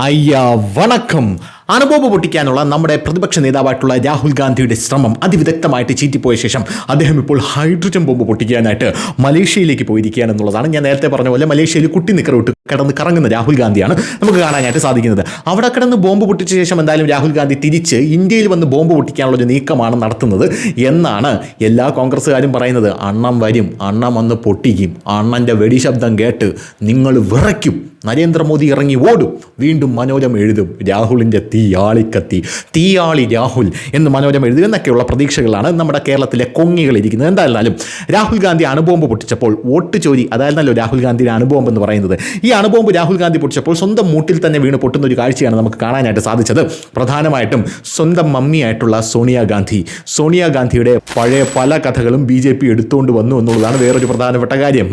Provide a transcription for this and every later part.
അയ്യ വണക്കം. അനുഭവം പൊട്ടിക്കാനുള്ള നമ്മുടെ പ്രതിപക്ഷ നേതാവായിട്ടുള്ള രാഹുൽ ഗാന്ധിയുടെ ശ്രമം അതിവിദഗ്ധമായിട്ട് ചീറ്റിപ്പോയ ശേഷം അദ്ദേഹം ഇപ്പോൾ ഹൈഡ്രജൻ ബോംബ് പൊട്ടിക്കാനായിട്ട് മലേഷ്യയിലേക്ക് പോയിരിക്കുകയാണ് എന്നുള്ളതാണ് ഞാൻ നേരത്തെ പറഞ്ഞ പോലെ മലേഷ്യയിൽ കുട്ടി നിക്കർ വിട്ട് കിടന്ന് കറങ്ങുന്ന രാഹുൽ ഗാന്ധിയാണ് നമുക്ക് കാണാനായിട്ട് സാധിക്കുന്നത്. അവിടെ കിടന്ന് ബോംബ് പൊട്ടിച്ച ശേഷം എന്തായാലും രാഹുൽ ഗാന്ധി തിരിച്ച് ഇന്ത്യയിൽ വന്ന് ബോംബ് പൊട്ടിക്കാനുള്ള ഒരു നീക്കമാണ് നടത്തുന്നത് എന്നാണ് എല്ലാ കോൺഗ്രസ്സുകാരും പറയുന്നത്. അണ്ണം വരും അണ്ണം വന്ന് പൊട്ടിക്കും. അണ്ണന്റെ വെടിശബ്ദം കേട്ട് നിങ്ങൾ വിറയ്ക്കും. നരേന്ദ്രമോദി ഇറങ്ങി ഓടും. വീണ്ടും മനോജം എഴുതും. രാഹുലിന്റെ തീയാളിക്കത്തി. തീയാളി രാഹുൽ എന്ന് മനോജം എഴുതും എന്നൊക്കെയുള്ള പ്രതീക്ഷകളാണ് നമ്മുടെ കേരളത്തിലെ കൊങ്ങികളിരിക്കുന്നത് എന്തായാലും രാഹുൽ ഗാന്ധി അണുബോംബ് പൊട്ടിച്ചപ്പോൾ വോട്ട് ചോരി അതായിരുന്നല്ലോ രാഹുൽ ഗാന്ധിയുടെ അണുബോംബ് എന്ന് പറയുന്നത്. ഈ അണുബോംബ് രാഹുൽ ഗാന്ധി പൊട്ടിച്ചപ്പോൾ സ്വന്തം മൂട്ടിൽ തന്നെ വീണ് പൊട്ടുന്ന ഒരു കാഴ്ചയാണ് നമുക്ക് കാണാനായിട്ട് സാധിച്ചത്. പ്രധാനമായിട്ടും സ്വന്തം മമ്മിയായിട്ടുള്ള സോണിയാഗാന്ധി സോണിയാഗാന്ധിയുടെ പഴയ പല കഥകളും ബി ജെ പി എടുത്തുകൊണ്ട് വന്നു എന്നുള്ളതാണ് വേറൊരു പ്രധാനപ്പെട്ട കാര്യം.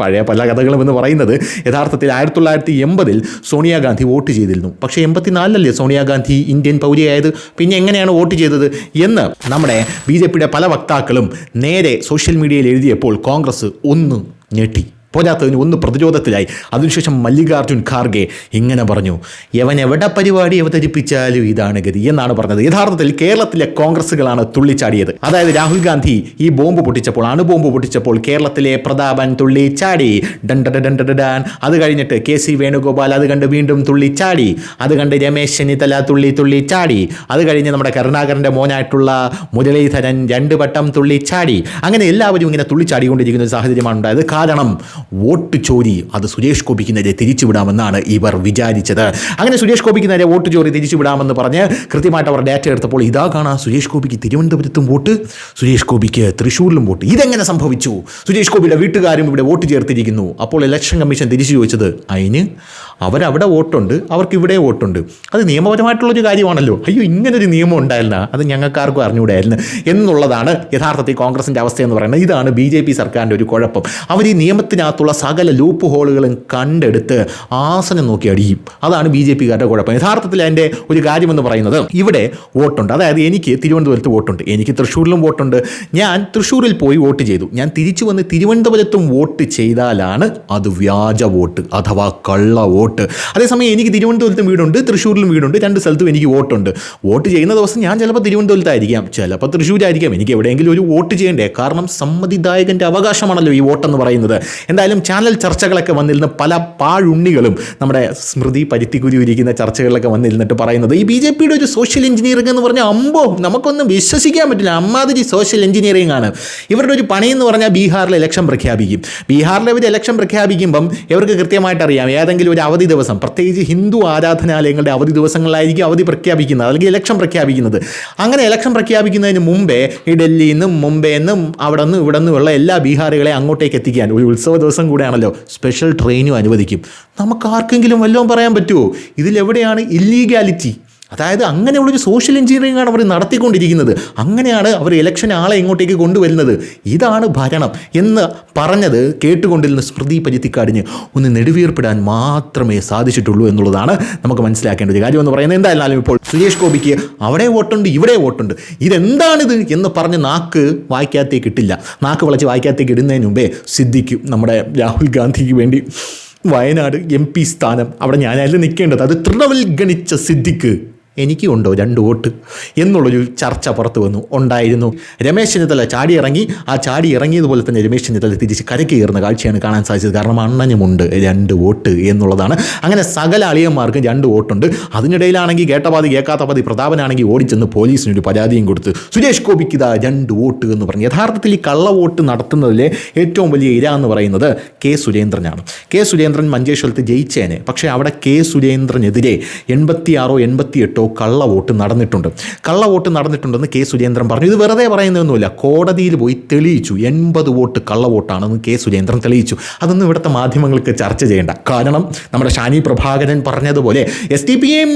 പഴയ പല കഥകളും എന്ന് പറയുന്നത് യഥാർത്ഥത്തിൽ ആയിരത്തി തൊള്ളായിരത്തി എൺപതിൽ സോണിയാഗാന്ധി വോട്ട് ചെയ്തിരുന്നു. പക്ഷേ എൺപത്തിനാലിലല്ലേ സോണിയാഗാന്ധി ഇന്ത്യൻ പൗരിയായത്? പിന്നെ എങ്ങനെയാണ് വോട്ട് ചെയ്തത്? എന്ന് നമ്മുടെ ബി ജെ പിയുടെ പല വക്താക്കളും നേരെ സോഷ്യൽ മീഡിയയിൽ എഴുതിയപ്പോൾ കോൺഗ്രസ് ഒന്ന് ഞെട്ടി. പോരാത്തതിന് ഒന്ന് പ്രതിരോധത്തിലായി. അതിനുശേഷം മല്ലികാർജുൻ ഖാർഗെ ഇങ്ങനെ പറഞ്ഞു യവൻ എവിടെ പരിപാടി അവതരിപ്പിച്ചാലും ഇതാണ് ഗതി എന്നാണ് പറഞ്ഞത്. യഥാർത്ഥത്തിൽ കേരളത്തിലെ കോൺഗ്രസ്സുകളാണ് തുള്ളിച്ചാടിയത്. അതായത് രാഹുൽ ഗാന്ധി ഈ ബോംബ് പൊട്ടിച്ചപ്പോൾ അണുബോംബ് പൊട്ടിച്ചപ്പോൾ കേരളത്തിലെ പ്രതാപൻ തുള്ളിച്ചാടി. ഡാൻ അത് കഴിഞ്ഞിട്ട് കെ സി വേണുഗോപാൽ അത് കണ്ട് വീണ്ടും തുള്ളിച്ചാടി. അത് കണ്ട് രമേശ് ചെന്നിത്തല തുള്ളി തുള്ളിച്ചാടി. അത് കഴിഞ്ഞ് നമ്മുടെ കരുണാകരന്റെ മോനായിട്ടുള്ള മുരളീധരൻ രണ്ട് വട്ടം തുള്ളിച്ചാടി. അങ്ങനെ എല്ലാവരും ഇങ്ങനെ തുള്ളിച്ചാടിക്കൊണ്ടിരിക്കുന്ന ഒരു സാഹചര്യമാണ് ഉണ്ടായത്. കാരണം വോട്ട് ചോരി അത് സുരേഷ് ഗോപിക്ക് നേരെ തിരിച്ചുവിടാമെന്നാണ് ഇവർ വിചാരിച്ചത്. അങ്ങനെ സുരേഷ് ഗോപിക്ക് നേരെ വോട്ട് ചോരി തിരിച്ചുവിടാമെന്ന് പറഞ്ഞ് കൃത്യമായിട്ട് അവർ ഡാറ്റ എടുത്തപ്പോൾ ഇതാ കാണാം സുരേഷ് ഗോപിക്ക് തിരുവനന്തപുരത്തും വോട്ട് സുരേഷ് ഗോപിക്ക് തൃശ്ശൂരിലും വോട്ട്. ഇതെങ്ങനെ സംഭവിച്ചു? സുരേഷ് ഗോപിയുടെ വീട്ടുകാരും ഇവിടെ വോട്ട് ചേർത്തിരിക്കുന്നു. അപ്പോൾ ഇലക്ഷൻ കമ്മീഷൻ തിരിച്ചു ചോദിച്ചത് അതിന് അവരവിടെ വോട്ടുണ്ട് അവർക്ക് ഇവിടെ വോട്ടുണ്ട്. അത് നിയമപരമായിട്ടുള്ളൊരു കാര്യമാണല്ലോ. അയ്യോ ഇങ്ങനൊരു നിയമം ഉണ്ടായിരുന്ന? അത് ഞങ്ങൾക്കാർക്കും അറിഞ്ഞുകൂടായിരുന്നു എന്നുള്ളതാണ് യഥാർത്ഥത്തിൽ കോൺഗ്രസിന്റെ അവസ്ഥ എന്ന് പറയുന്നത്. ഇതാണ് ബി ജെ പി സർക്കാരിന്റെ ഒരു കുഴപ്പം. അവർ ഈ നിയമത്തിനകത്തുള്ള സകല ലൂപ്പ് ഹോളുകളും കണ്ടെടുത്ത് ആസനം നോക്കി അടിയും. അതാണ് ബി ജെ പിക്കാരുടെ കുഴപ്പം. യഥാർത്ഥത്തിൽ അതിന്റെ ഒരു കാര്യമെന്ന് പറയുന്നത് ഇവിടെ വോട്ടുണ്ട്. അതായത് എനിക്ക് തിരുവനന്തപുരത്ത് വോട്ടുണ്ട്. എനിക്ക് തൃശ്ശൂരിലും വോട്ടുണ്ട്. ഞാൻ തൃശ്ശൂരിൽ പോയി വോട്ട് ചെയ്തു. ഞാൻ തിരിച്ചു വന്ന് തിരുവനന്തപുരത്തും വോട്ട് ചെയ്താലാണ് അത് വ്യാജ വോട്ട് അഥവാ കള്ള വോട്ട്. അതേസമയം എനിക്ക് തിരുവനന്തപുരത്തും വീടുണ്ട് തൃശ്ശൂരിലും വീടുണ്ട് രണ്ട് സ്ഥലത്തും എനിക്ക് വോട്ടുണ്ട്. വോട്ട് ചെയ്യുന്ന ദിവസം ഞാൻ ചിലപ്പോൾ തിരുവനന്തപുരത്തായിരിക്കാം ചിലപ്പോൾ തൃശ്ശൂരായിരിക്കാം. എനിക്ക് എവിടെയെങ്കിലും ഒരു വോട്ട് ചെയ്യണ്ടേ? കാരണം സമ്മതിദായകന്റെ അവകാശമാണല്ലോ ഈ വോട്ടെന്ന് പറയുന്നത്. എന്തായാലും ചാനൽ ചർച്ചകളൊക്കെ വന്നിരുന്ന പല പാഴുണ്ണികളും നമ്മുടെ സ്മൃതി പരുത്തിക്കുരി ഇരിക്കുന്ന ചർച്ചകളിലൊക്കെ വന്നിരുന്നിട്ട് പറയുന്നത്. ഈ ബി ജെ പിയുടെ ഒരു സോഷ്യൽ എഞ്ചിനീയറിംഗ് എന്ന് പറഞ്ഞാൽ അമ്പോ നമുക്കൊന്നും വിശ്വസിക്കാൻ പറ്റില്ല. അമ്മാതിരി സോഷ്യൽ എഞ്ചിനീയറിംഗ് ആണ്. ഇവരുടെ ഒരു പണി എന്ന് പറഞ്ഞാൽ ബീഹാറിൽ ഇലക്ഷൻ പ്രഖ്യാപിക്കും. ബീഹാറിലെ ഒരു ഇലക്ഷൻ പ്രഖ്യാപിക്കുമ്പം ഇവർക്ക് കൃത്യമായിട്ട് അറിയാം. ഏതെങ്കിലും ഒരു അവധി ദിവസം പ്രത്യേകിച്ച് ഹിന്ദു ആരാധനാലയങ്ങളുടെ അവധി ദിവസങ്ങളിലായിരിക്കും അവധി പ്രഖ്യാപിക്കുന്നത് അല്ലെങ്കിൽ ഇലക്ഷൻ പ്രഖ്യാപിക്കുന്നത്. അങ്ങനെ ഇലക്ഷൻ പ്രഖ്യാപിക്കുന്നതിന് മുമ്പേ ഈ ഡൽഹിയിൽ നിന്നും മുംബൈ നിന്നും അവിടെ നിന്നും ഇവിടെ നിന്നുമുള്ള എല്ലാ ബീഹാറുകളെ അങ്ങോട്ടേക്ക് എത്തിക്കാൻ ഒരു ഉത്സവ ദിവസം കൂടെയാണല്ലോ സ്പെഷ്യൽ ട്രെയിനും അനുവദിക്കും. നമുക്ക് ആർക്കെങ്കിലും വല്ലതും പറയാൻ പറ്റുമോ? ഇതിലെവിടെയാണ് ഇല്ലീഗാലിറ്റി അതായത് അങ്ങനെയുള്ളൊരു സോഷ്യൽ എഞ്ചിനീയറിംഗ് ആണ് അവർ നടത്തിക്കൊണ്ടിരിക്കുന്നത്. അങ്ങനെയാണ് അവർ ഇലക്ഷൻ ആളെ ഇങ്ങോട്ടേക്ക് കൊണ്ടുവരുന്നത്. ഇതാണ് ഭരണം എന്ന് പറഞ്ഞത് കേട്ടുകൊണ്ടിരുന്ന സ്മൃതി പരുത്തിക്കാടിന് ഒന്ന് നെടുവീർപ്പിടാൻ മാത്രമേ സാധിച്ചിട്ടുള്ളൂ എന്നുള്ളതാണ് നമുക്ക് മനസ്സിലാക്കേണ്ട ഒരു കാര്യം എന്ന് പറയുന്നത്. എന്തായാലും ഇപ്പോൾ സുരേഷ് ഗോപിക്ക് അവിടെ വോട്ടുണ്ട് ഇവിടെ വോട്ടുണ്ട്. ഇതെന്താണിത് എന്ന് പറഞ്ഞ് നാക്ക് വായിക്കാത്തേക്ക് ഇട്ടില്ല നാക്ക് വിളച്ച് വായിക്കാത്തേക്ക് ഇടുന്നതിന് മുമ്പേ സിദ്ധിക്കും നമ്മുടെ രാഹുൽ ഗാന്ധിക്ക് വേണ്ടി വയനാട് എം പി സ്ഥാനം അവിടെ ഞാനായാലും നിൽക്കേണ്ടത്. അത് തൃണവൽഗണിച്ച സിദ്ധിക്ക് എനിക്കും ഉണ്ടോ രണ്ട് വോട്ട്? എന്നുള്ളൊരു ചർച്ച പുറത്തു വന്നു ഉണ്ടായിരുന്നു. രമേശ് ചെന്നിത്തല ചാടി ഇറങ്ങി ആ ചാടി ഇറങ്ങിയതുപോലെ തന്നെ രമേശ് ചെന്നിത്തല തിരിച്ച് കരയ്ക്ക് കയറുന്ന കാഴ്ചയാണ് കാണാൻ സാധിച്ചത്. കാരണം അണ്ണനുമുണ്ട് രണ്ട് വോട്ട് എന്നുള്ളതാണ്. അങ്ങനെ സകല അളിയന്മാർക്കും രണ്ട് വോട്ടുണ്ട്. അതിനിടയിലാണെങ്കിൽ കേട്ടപാതി കേൾക്കാത്ത പാതി പ്രതാപനാണെങ്കിൽ ഓടിച്ചെന്ന് പോലീസിനൊരു പരാതിയും കൊടുത്ത് സുരേഷ് ഗോപിക്ക് ഇതാ രണ്ട് വോട്ട് എന്ന് പറഞ്ഞു. യഥാർത്ഥത്തിൽ ഈ കള്ള വോട്ട് നടത്തുന്നതിലെ ഏറ്റവും വലിയ ഇര എന്ന് പറയുന്നത് കെ സുരേന്ദ്രനാണ്. കെ സുരേന്ദ്രൻ മഞ്ചേശ്വരത്ത് ജയിച്ചേനെ. പക്ഷേ അവിടെ കെ സുരേന്ദ്രനെതിരെ എൺപത്തിയാറോ എൺപത്തിയെട്ടോ കള്ള വോട്ട് നടന്നിട്ടുണ്ട്. കള്ള വോട്ട് നടന്നിട്ടുണ്ടെന്ന് കെ സുരേന്ദ്രൻ പറഞ്ഞു. ഇത് വെറുതെ പറയുന്നതൊന്നുമില്ല. കോടതിയിൽ പോയി തെളിയിച്ചു. എൺപത് വോട്ട് കള്ള വോട്ടാണെന്ന് കെ സുരേന്ദ്രൻ തെളിയിച്ചു. അതൊന്നും ഇവിടുത്തെ മാധ്യമങ്ങൾക്ക് ചർച്ച ചെയ്യേണ്ട. കാരണം നമ്മുടെ ഷാനി പ്രഭാകരൻ പറഞ്ഞതുപോലെ എസ് ടി പി എയും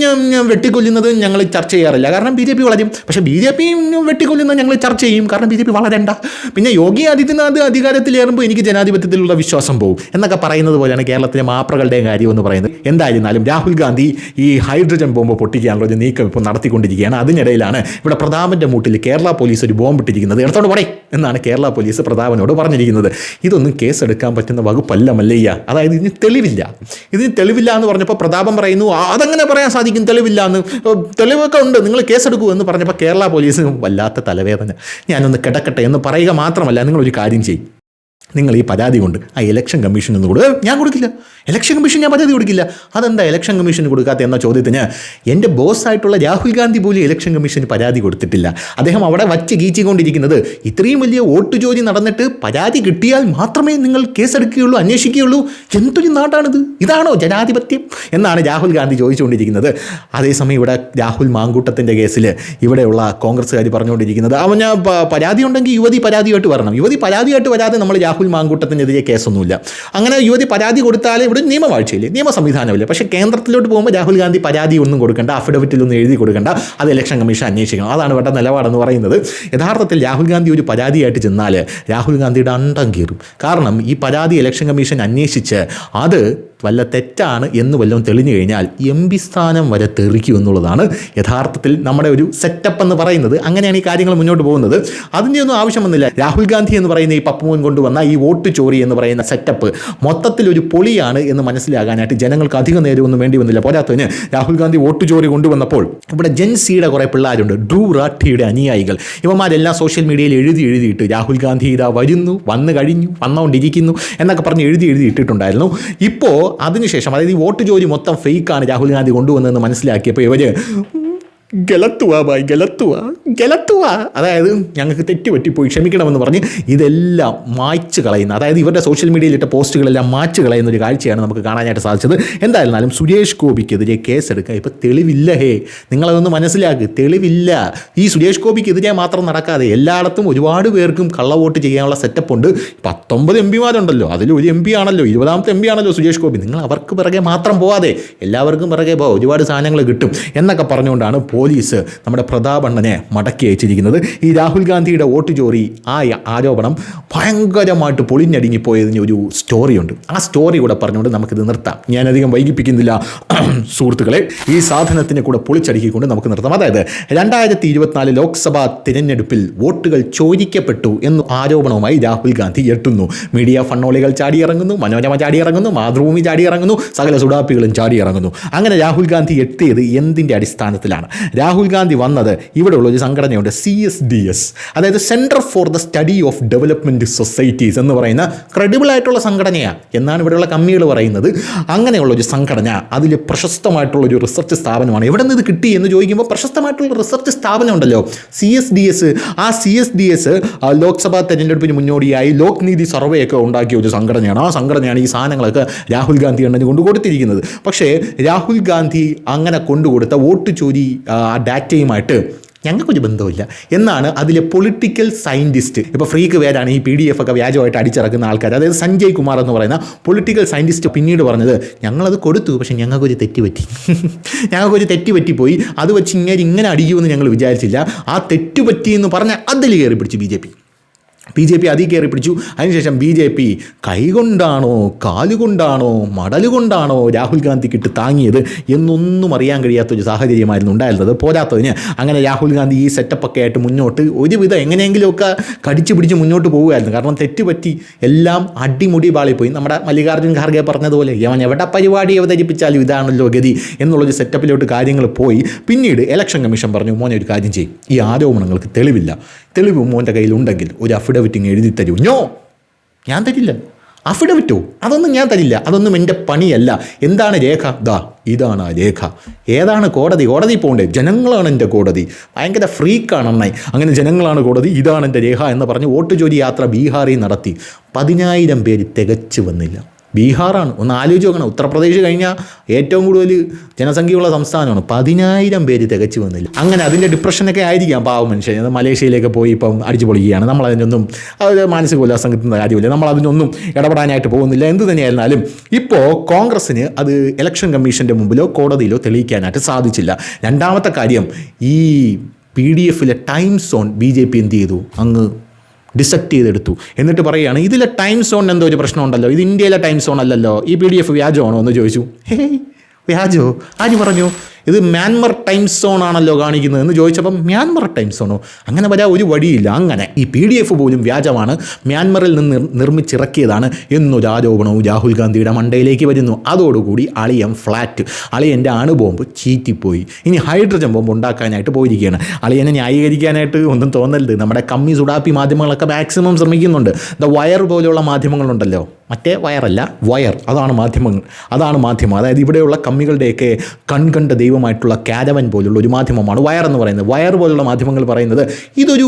വെട്ടിക്കൊല്ലുന്നത് ഞങ്ങൾ ചർച്ച ചെയ്യാറില്ല. കാരണം ബി ജെ പി വളരും. പക്ഷേ ബി ജെ പിയും വെട്ടിക്കൊല്ലുന്നത് ഞങ്ങൾ ചർച്ച ചെയ്യും. കാരണം ബി ജെ പി വളരണ്ട. പിന്നെ യോഗി ആദിത്യനാഥ് അധികാരത്തിലേറുമ്പോൾ എനിക്ക് ജനാധിപത്യത്തിലുള്ള വിശ്വാസം പോകും എന്നൊക്കെ പറയുന്നത് പോലെയാണ് കേരളത്തിലെ മാപ്രകളുടെയും കാര്യം എന്ന് പറയുന്നത്. എന്തായിരുന്നാലും രാഹുൽ ഗാന്ധി ഈ ഹൈഡ്രജൻ ബോംബ് പൊട്ടിക്കാനുള്ള നീക്കം ഇപ്പോൾ നടത്തിക്കൊണ്ടിരിക്കുകയാണ്. അതിനിടയിലാണ് ഇവിടെ പ്രതാപന്റെ മൂട്ടിൽ കേരള പോലീസ് ഒരു ബോംബ് ഇട്ടിരിക്കുന്നത്. എടുത്തോണ്ട് പോടേ എന്നാണ് കേരള പോലീസ് പ്രതാപനോട് പറഞ്ഞിരിക്കുന്നത്. ഇതൊന്നും കേസെടുക്കാൻ പറ്റുന്ന വകുപ്പല്ല മല്ലയ്യ അതായത് ഇതിന് തെളിവില്ല. ഇതിന് തെളിവില്ല എന്ന് പറഞ്ഞപ്പോൾ പ്രതാപം പറയുന്നു "ആ, അതങ്ങനെ പറയാൻ സാധിക്കും. തെളിവില്ല എന്ന്. തെളിവൊക്കെ ഉണ്ട്. നിങ്ങൾ കേസെടുക്കൂ എന്ന് പറഞ്ഞപ്പോൾ കേരള പോലീസ് വല്ലാത്ത തലവേദന. ഞാനൊന്ന് കിടക്കട്ടെ എന്ന് പറയുക മാത്രമല്ല നിങ്ങളൊരു കാര്യം ചെയ്യും. നിങ്ങൾ ഈ പരാതി കൊണ്ട് ആ ഇലക്ഷൻ കമ്മീഷൻ ഒന്ന് കൊടുക്കുക ഞാൻ കൊടുക്കില്ല. ഇലക്ഷൻ കമ്മീഷൻ ഞാൻ പരാതി കൊടുക്കില്ല. അതെന്താ ഇലക്ഷൻ കമ്മീഷന് കൊടുക്കാത്ത എന്ന ചോദ്യത്തിന് എന്റെ ബോസായിട്ടുള്ള രാഹുൽ ഗാന്ധി പോലും ഇലക്ഷൻ കമ്മീഷന് പരാതി കൊടുത്തിട്ടില്ല. അദ്ദേഹം അവിടെ വച്ച് ഗീച്ചിക്കൊണ്ടിരിക്കുന്നത് ഇത്രയും വലിയ വോട്ട് ജോലി നടന്നിട്ട് പരാതി കിട്ടിയാൽ മാത്രമേ നിങ്ങൾ കേസെടുക്കുകയുള്ളൂ അന്വേഷിക്കുകയുള്ളൂ. എന്തൊരു നാടാണിത്? ഇതാണോ ജനാധിപത്യം? എന്നാണ് രാഹുൽ ഗാന്ധി ചോദിച്ചുകൊണ്ടിരിക്കുന്നത്. അതേസമയം ഇവിടെ രാഹുൽ മാങ്കൂട്ടത്തിന്റെ കേസിൽ ഇവിടെയുള്ള കോൺഗ്രസ്സുകാർ പറഞ്ഞുകൊണ്ടിരിക്കുന്നത് പ- പരാതി ഉണ്ടെങ്കിൽ യുവതി പരാതിയായിട്ട് വരണം. യുവതി പരാതിയായിട്ട് വരാതെ നമ്മൾ രാഹുൽ മാങ്കൂട്ടത്തിനെതിരെ കേസൊന്നുമില്ല. അങ്ങനെ യുവതി പരാതി കൊടുത്താൽ ഇവിടെ നിയമവാഴ്ചയില്ലേ? നിയമ സംവിധാനമില്ല? പക്ഷേ കേന്ദ്രത്തിലോട്ട് പോകുമ്പോൾ രാഹുൽ ഗാന്ധി പരാതി ഒന്നും കൊടുക്കണ്ട അഫിഡവിറ്റിലൊന്നും എഴുതി കൊടുക്കേണ്ട അത് ഇലക്ഷൻ കമ്മീഷൻ അന്വേഷിക്കണം. അതാണ് ഇവരുടെ നിലപാടെന്ന് പറയുന്നത്. യഥാർത്ഥത്തിൽ രാഹുൽ ഗാന്ധി ഒരു പരാതിയായിട്ട് ചെന്നാൽ രാഹുൽ ഗാന്ധിയുടെ അണ്ടം കീറും കാരണം ഈ പരാതി ഇലക്ഷൻ കമ്മീഷൻ അന്വേഷിച്ച് അത് വല്ല തെറ്റാണ് എന്ന് വല്ലതും തെളിഞ്ഞു കഴിഞ്ഞാൽ എം പി സ്ഥാനം വരെ തെറിക്കും എന്നുള്ളതാണ് യഥാർത്ഥത്തിൽ നമ്മുടെ ഒരു സെറ്റപ്പ് എന്ന് പറയുന്നത്. അങ്ങനെയാണ് ഈ കാര്യങ്ങൾ മുന്നോട്ട് പോകുന്നത്. അതിന്റെ ഒന്നും ആവശ്യം വന്നില്ല രാഹുൽ ഗാന്ധി എന്ന് പറയുന്ന ഈ പപ്പുമോൻ കൊണ്ടുവന്ന ഈ വോട്ട് ചോറി എന്ന് പറയുന്ന സെറ്റപ്പ് മൊത്തത്തിൽ ഒരു പൊളിയാണ് എന്ന് മനസ്സിലാകാനായിട്ട് ജനങ്ങൾക്ക് അധികം നേരമൊന്നും വേണ്ടി വന്നില്ല. പോരാത്തതിന് രാഹുൽ ഗാന്ധി വോട്ട് ചോറി കൊണ്ടുവന്നപ്പോൾ ഇവിടെ ജെൻസിയുടെ കുറേ പിള്ളേരുണ്ട്. ഡ്രൂ റാഠിയുടെ അനുയായികൾ. ഇവന്മാരെല്ലാം സോഷ്യൽ മീഡിയയിൽ എഴുതി എഴുതിയിട്ട് രാഹുൽ ഗാന്ധി ഇതാ വരുന്നു വന്നു കഴിഞ്ഞു വന്നുകൊണ്ടിരിക്കുന്നു എന്നൊക്കെ പറഞ്ഞ് എഴുതി എഴുതി ഇട്ടിട്ടുണ്ടായിരുന്നു. ഇപ്പോൾ അതിനുശേഷം അതായത് ഈ വോട്ട് ജോലി മൊത്തം ഫേക്കാണ് രാഹുൽ ഗാന്ധി കൊണ്ടുവന്നതെന്ന് മനസ്സിലാക്കിയപ്പോൾ ഇവർ ഗലത്തുവ ബായ് ഗലത്തുവ ഗലത്തുവ. അതായത് ഞങ്ങൾക്ക് തെറ്റ് പറ്റിപ്പോയി ക്ഷമിക്കണമെന്ന് പറഞ്ഞ് ഇതെല്ലാം മായ്ച്ചു കളയുന്ന അതായത് ഇവരുടെ സോഷ്യൽ മീഡിയയിലിട്ട പോസ്റ്റുകളെല്ലാം മായ്ച്ചു കളയുന്ന ഒരു കാഴ്ചയാണ് നമുക്ക് കാണാനായിട്ട് സാധിച്ചത്. എന്തായിരുന്നാലും സുരേഷ് ഗോപിക്കെതിരെ കേസെടുക്കുക ഇപ്പോൾ തെളിവില്ല ഹേ. നിങ്ങളതൊന്ന് മനസ്സിലാക്കുക തെളിവില്ല. ഈ സുരേഷ് ഗോപിക്കെതിരെ മാത്രം നടക്കാതെ എല്ലായിടത്തും ഒരുപാട് പേർക്കും കള്ളവോട്ട് ചെയ്യാനുള്ള സെറ്റപ്പ് ഉണ്ട്. പത്തൊമ്പത് എം പിമാരുണ്ടല്ലോ അതിൽ ഒരു എം പി ആണല്ലോ ഇരുപതാമത്തെ എം പി ആണല്ലോ സുരേഷ് ഗോപി. നിങ്ങൾ അവർക്ക് പിറകെ മാത്രം പോവാതെ എല്ലാവർക്കും പിറകെ ഒരുപാട് സാധനങ്ങൾ കിട്ടും എന്നൊക്കെ പറഞ്ഞുകൊണ്ടാണ് പോലീസ് നമ്മുടെ പ്രതാപണ്ണനെ മടക്കി അയച്ചിരിക്കുന്നത്. ഈ രാഹുൽ ഗാന്ധിയുടെ വോട്ട് ചോറി ആ ആരോപണം ഭയങ്കരമായിട്ട് പൊളിഞ്ഞടുങ്ങിപ്പോയതിന് ഒരു സ്റ്റോറിയുണ്ട്. ആ സ്റ്റോറി കൂടെ പറഞ്ഞുകൊണ്ട് നമുക്കിത് നിർത്താം. ഞാനധികം വൈകിപ്പിക്കുന്നില്ല. സുഹൃത്തുക്കളെ ഈ സാധനത്തിനെ കൂടെ പൊളിച്ചടുക്കിക്കൊണ്ട് നമുക്ക് നിർത്താം. അതായത് രണ്ടായിരത്തി ഇരുപത്തിനാല് ലോക്സഭാ തിരഞ്ഞെടുപ്പിൽ വോട്ടുകൾ ചോദിക്കപ്പെട്ടു എന്ന ആരോപണവുമായി രാഹുൽ ഗാന്ധി എത്തുന്നു മീഡിയ ഫണ്ണോളികൾ ചാടിയിറങ്ങുന്നു മനോരമ ചാടിയിറങ്ങുന്നു മാതൃഭൂമി ചാടിയിറങ്ങുന്നു സകല സുഡാപ്പികളും ചാടിയിറങ്ങുന്നു. അങ്ങനെ രാഹുൽ ഗാന്ധി എത്തിയത് എന്തിന്റെ അടിസ്ഥാനത്തിലാണ്? രാഹുൽ ഗാന്ധി വന്നത് ഇവിടെയുള്ള ഒരു സംഘടനയുണ്ട് സി എസ് ഡി എസ് അതായത് centre for the study of development societies എന്ന് പറയുന്ന ക്രെഡിബിൾ ആയിട്ടുള്ള സംഘടനയാണ് എന്നാണ് ഇവിടെയുള്ള കമ്മികൾ പറയുന്നത്. അങ്ങനെയുള്ള ഒരു സംഘടന അതിൽ പ്രശസ്തമായിട്ടുള്ള ഒരു റിസർച്ച് സ്ഥാപനമാണ്. എവിടെ നിന്ന് ഇത് കിട്ടി എന്ന് ചോദിക്കുമ്പോൾ പ്രശസ്തമായിട്ടുള്ള റിസർച്ച് സ്ഥാപനം ഉണ്ടല്ലോ. സി എസ് ഡി എസ് ആ C S D S Lok Sabha തെരഞ്ഞെടുപ്പിന് മുന്നോടിയായി ലോക് നീതി സർവേ ഒക്കെ ഉണ്ടാക്കിയ ഒരു സംഘടനയാണ്. ആ സംഘടനയാണ് ഈ സാധനങ്ങളൊക്കെ രാഹുൽ ഗാന്ധി എണ്ണഞ്ഞ് കൊണ്ട് കൊടുത്തിരിക്കുന്നത് പക്ഷേ രാഹുൽ ഗാന്ധി അങ്ങനെ കൊണ്ടുകൊടുത്ത വോട്ട് ചോരി ആ ഡാറ്റയുമായിട്ട് ഞങ്ങൾക്കൊരു ബന്ധമില്ല എന്നാണ് അതിലെ പൊളിറ്റിക്കൽ സയന്റിസ്റ്റ് ഇപ്പോൾ ഫ്രീക്ക് പേരാണ് ഈ പി ഡി എഫ് ഒക്കെ വ്യാജമായിട്ട് അടിച്ചിറക്കുന്ന ആൾക്കാർ അതായത് സഞ്ജയ് കുമാർ എന്ന് പറയുന്ന പൊളിറ്റിക്കൽ സയന്റിസ്റ്റ് പിന്നീട് പറഞ്ഞത് ഞങ്ങളത് കൊടുത്തു പക്ഷേ ഞങ്ങൾക്കൊരു തെറ്റുപറ്റി. ഞങ്ങൾക്കൊരു തെറ്റ് പറ്റിപ്പോയി അത് വെച്ച് ഇങ്ങനെ ഇങ്ങനെ അടിക്കുമെന്ന് ഞങ്ങൾ വിചാരിച്ചില്ല. ആ തെറ്റുപറ്റി എന്ന് പറഞ്ഞാൽ അതിൽ കയറി പിടിച്ചു B J P. B J P അതിൽ കയറി പിടിച്ചു. അതിനുശേഷം ബി ജെ പി കൈകൊണ്ടാണോ കാലുകൊണ്ടാണോ മടലുകൊണ്ടാണോ രാഹുൽ ഗാന്ധിക്കിട്ട് താങ്ങിയത് എന്നൊന്നും അറിയാൻ കഴിയാത്ത ഒരു സാഹചര്യമായിരുന്നു ഉണ്ടായിരുന്നത്. പോരാത്തതിന് അങ്ങനെ രാഹുൽ ഗാന്ധി ഈ സെറ്റപ്പൊക്കെ ആയിട്ട് മുന്നോട്ട് ഒരുവിധം എങ്ങനെയെങ്കിലുമൊക്കെ കടിച്ചു പിടിച്ച് മുന്നോട്ട് പോകുമായിരുന്നു കാരണം തെറ്റുപറ്റി എല്ലാം അടിമുടി പാളിപ്പോയി നമ്മുടെ മല്ലികാർജുൻ ഖാർഗെ പറഞ്ഞതുപോലെ യവൻ എവിടെ പരിപാടി അവതരിപ്പിച്ചാലും ഇതാണല്ലോ ഗതി എന്നുള്ളൊരു സെറ്റപ്പിലോട്ട് കാര്യങ്ങൾ പോയി. പിന്നീട് ഇലക്ഷൻ കമ്മീഷൻ പറഞ്ഞു മോനെ ഒരു കാര്യം ചെയ്യും. ഈ ആരോപണങ്ങൾക്ക് തെളിവില്ല. തെളിവ് മോന്റെ കയ്യിലുണ്ടെങ്കിൽ ഒരു അഫിഡവിറ്റ് ഇങ്ങ് എഴുതി തരൂ. ഞോ ഞാൻ തരില്ല. അഫിഡവിറ്റോ അതൊന്നും ഞാൻ തരില്ല. അതൊന്നും എന്റെ പണിയല്ല. എന്താണ് രേഖ? ദാ ഇതാണ് ആ രേഖ. ഏതാണ് കോടതി? കോടതി പോകണ്ടേ ജനങ്ങളാണ് എന്റെ കോടതി. ഭയങ്കര ഫ്രീക്കാണ് അണ്ണായി. അങ്ങനെ ജനങ്ങളാണ് കോടതി. ഇതാണ് എന്റെ രേഖ എന്ന് പറഞ്ഞ് വോട്ട് ജോലി യാത്ര ബീഹാറിൽ നടത്തി. പതിനായിരം പേര് തികച്ചു വന്നില്ല. ബീഹാറാണ്. ഒന്ന് ആലോചിച്ച് നോക്കണം. ഉത്തർപ്രദേശ് കഴിഞ്ഞാൽ ഏറ്റവും കൂടുതൽ ജനസംഖ്യയുള്ള സംസ്ഥാനമാണ്. പതിനായിരം പേര് തികച്ചു വന്നില്ല. അങ്ങനെ അതിന്റെ ഡിപ്രഷനൊക്കെ ആയിരിക്കാം പാവം മനുഷ്യൻ. അത് മലേഷ്യയിലേക്ക് പോയി ഇപ്പം അടിച്ചു പൊളിക്കുകയാണ്. നമ്മൾ അതിനൊന്നും അത് മാനസിക ഉല്ലാസം കാര്യമില്ല. നമ്മൾ അതിനൊന്നും ഇടപെടാനായിട്ട് പോകുന്നില്ല. എന്ത് തന്നെയായിരുന്നാലും ഇപ്പോൾ കോൺഗ്രസ്സിന് അത് ഇലക്ഷൻ കമ്മീഷന്റെ മുമ്പിലോ കോടതിയിലോ തെളിയിക്കാനായിട്ട് സാധിച്ചില്ല. രണ്ടാമത്തെ കാര്യം ഈ പി ഡി എഫിലെ time zone B J P എന്ത് ചെയ്തു? അങ്ങ് ഡിസക്ട് ചെയ്തെടുത്തു. എന്നിട്ട് പറയുകയാണ് ഇതിലെ ടൈം സോൺ എന്തോ ഒരു പ്രശ്നം ഉണ്ടല്ലോ ഇത് ഇന്ത്യയിലെ ടൈം സോൺ അല്ലല്ലോ. ഈ പി ഡി എഫ് വ്യാജമാണോ എന്ന് ചോദിച്ചു. ഹേയ് വ്യാജോ? ആര് പറഞ്ഞു? ഇത് മ്യാൻമർ ടൈം സോൺ ആണല്ലോ കാണിക്കുന്നത് എന്ന് ചോദിച്ചപ്പം മ്യാൻമർ ടൈം സോണോ? അങ്ങനെ വരാൻ ഒരു വഴിയില്ല. അങ്ങനെ ഈ പി ഡി എഫ് പോലും വ്യാജമാണ് മ്യാൻമറിൽ നിന്ന് നിർ- നിർമ്മിച്ചിറക്കിയതാണ് എന്നൊരു ആരോപണവും രാഹുൽ ഗാന്ധിയുടെ മണ്ടയിലേക്ക് വരുന്നു. അതോടുകൂടി അളിയൻ ഫ്ലാറ്റ് അളിയന്റെ അണുബോംബ് ചീറ്റിപ്പോയി. ഇനി ഹൈഡ്രജൻ ബോംബ് ഉണ്ടാക്കാനായിട്ട് പോയിരിക്കുകയാണ്. അളിയനെ ന്യായീകരിക്കാനായിട്ട് ഒന്നും തോന്നരുത്. നമ്മുടെ കമ്മി സുഡാപ്പി മാധ്യമങ്ങളൊക്കെ മാക്സിമം ശ്രമിക്കുന്നുണ്ട്. ദ വയർ പോലെയുള്ള മാധ്യമങ്ങളുണ്ടല്ലോ. മറ്റേ വയറല്ല വയർ. അതാണ് മാധ്യമങ്ങൾ അതാണ് മാധ്യമം. അതായത് ഇവിടെയുള്ള കമ്മികളുടെയൊക്കെ കൺകണ്ട ദൈവമായിട്ടുള്ള കാരവൻ പോലുള്ള ഒരു മാധ്യമമാണ് വയർ എന്ന് പറയുന്നത്. വയർ പോലുള്ള മാധ്യമങ്ങൾ പറയുന്നത് ഇതൊരു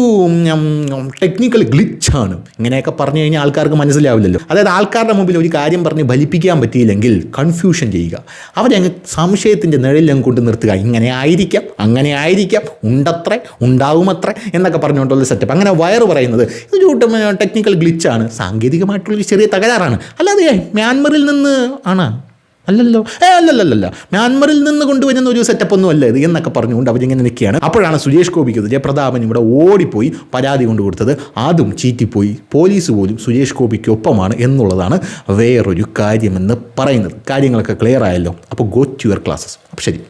ടെക്നിക്കൽ ഗ്ലിച്ചാണ് ഇങ്ങനെയൊക്കെ പറഞ്ഞു കഴിഞ്ഞാൽ ആൾക്കാർക്ക് മനസ്സിലാവില്ലല്ലോ. അതായത് ആൾക്കാരുടെ മുമ്പിൽ ഒരു കാര്യം പറഞ്ഞ് ഫലിപ്പിക്കാൻ പറ്റിയില്ലെങ്കിൽ കൺഫ്യൂഷൻ ചെയ്യുക. അവരെ അങ്ങ് സംശയത്തിന്റെ നിഴലിലും കൊണ്ട് നിർത്തുക. ഇങ്ങനെ ആയിരിക്കാം അങ്ങനെ ആയിരിക്കാം ഉണ്ടത്രേ ഉണ്ടാവുമത്രേ എന്നൊക്കെ പറഞ്ഞുകൊണ്ടുള്ള സെറ്റപ്പ് അങ്ങനെ വയർ പറയുന്നത് ഇതൊരു ടെക്നിക്കൽ ഗ്ലിച്ചാണ് സാങ്കേതികമായിട്ടുള്ളൊരു ചെറിയ തകരാറാണ്. അല്ലാതെ മ്യാൻമറിൽ നിന്ന് ആണ്. അല്ലല്ലോ. ഏ അല്ലല്ലല്ല മ്യാൻമറിൽ നിന്ന് കൊണ്ടുവരുന്ന ഒരു സെറ്റപ്പ് ഒന്നും അല്ല ഇത് എന്നൊക്കെ പറഞ്ഞുകൊണ്ട് അവരിങ്ങനെ നിൽക്കുകയാണ്. അപ്പോഴാണ് സുരേഷ് ഗോപിക്ക് ജയപ്രതാപൻ ഇവിടെ ഓടിപ്പോയി പരാതി കൊണ്ടു കൊടുത്തത് അതും ചീറ്റിപ്പോയി. പോലീസ് പോലും സുരേഷ് ഗോപിക്ക് ഒപ്പമാണ് എന്നുള്ളതാണ് വേറൊരു കാര്യമെന്ന് പറയുന്നത്. കാര്യങ്ങളൊക്കെ ക്ലിയർ ആയല്ലോ. അപ്പോൾ ഗോ ടു യുവർ ക്ലാസ്സസ് അപ്പോൾ ശരി.